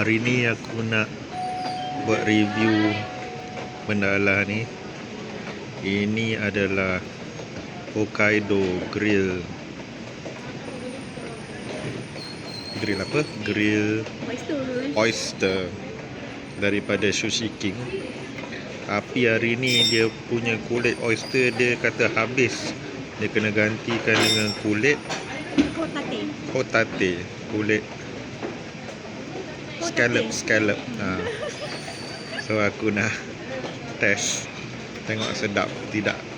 Hari ni aku nak buat review benda lah ni. Ini adalah Hokkaido Grill. Grill apa? Grill Oyster. oyster daripada Sushi King. Tapi hari ni dia punya kulit oyster dia kata habis. Dia kena gantikan dengan kulit Hotate. hotate, kulit scallop scallop. Ha. So aku nak test tengok sedap tidak.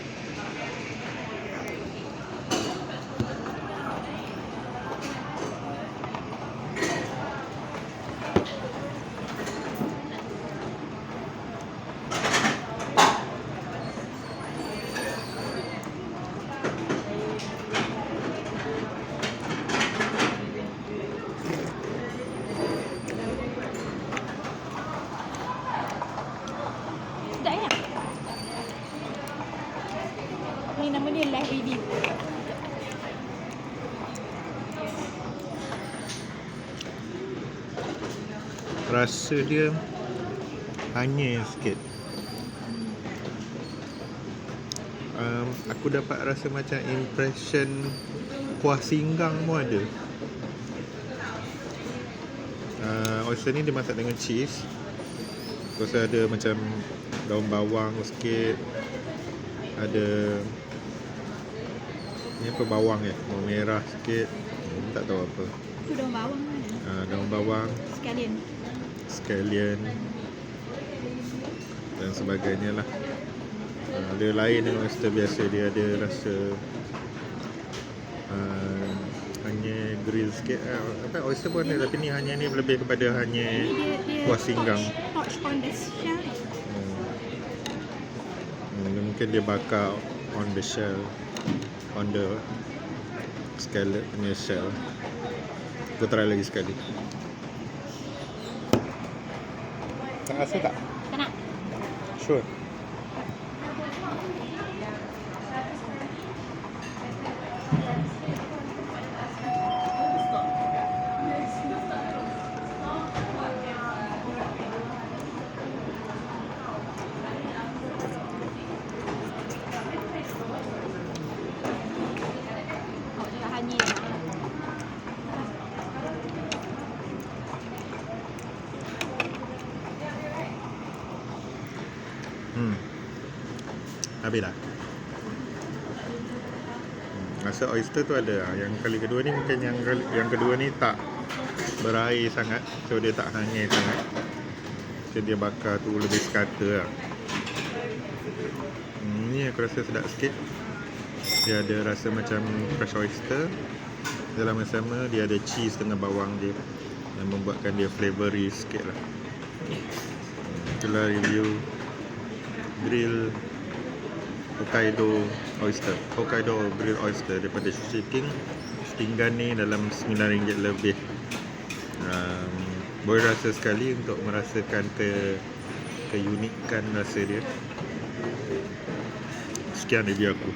Ni review. Rasa dia hanya sikit. Um, aku dapat rasa macam impression kuah singgang pun ada. Uh, oyster ni dia masak dengan cheese. Terus ada macam daun bawang sikit. Ada ni apa bawang ya? Bawang merah sikit. Hmm, tak tahu apa. Tu daun bawang mana? Uh, daun bawang Sekalian. scallion dan sebagainya lah uh, dia lain dengan oyster biasa dia ada rasa uh, hanya grill sikit uh, apa oyster pun ada tapi ni hanya ni lebih kepada hanya kuah singgang Touch, touch on the shell. hmm. Hmm, mungkin dia bakar on the shell on the scallop punya shell aku try lagi sekali tak rasa tak? Tak nak. Sure. Oh, dia hanya. Hmm. Habis dah. Hmm. Rasa oyster tu ada lah. Yang kali kedua ni mungkin yang yang kedua ni tak berair sangat. So dia tak hangit sangat. So dia bakar tu lebih sekata lah. Hmm, ni aku rasa sedap sikit. Dia ada rasa macam fresh oyster. Dalam masa sama dia ada cheese dengan bawang dia. Yang membuatkan dia flavoury sikit lah. Itulah review grill Hokkaido oyster Hokkaido grill oyster daripada Sushi King. Setinggan ni dalam RM9 lebih. Um, boleh rasa sekali untuk merasakan ke keunikan rasa dia. Sekian review aku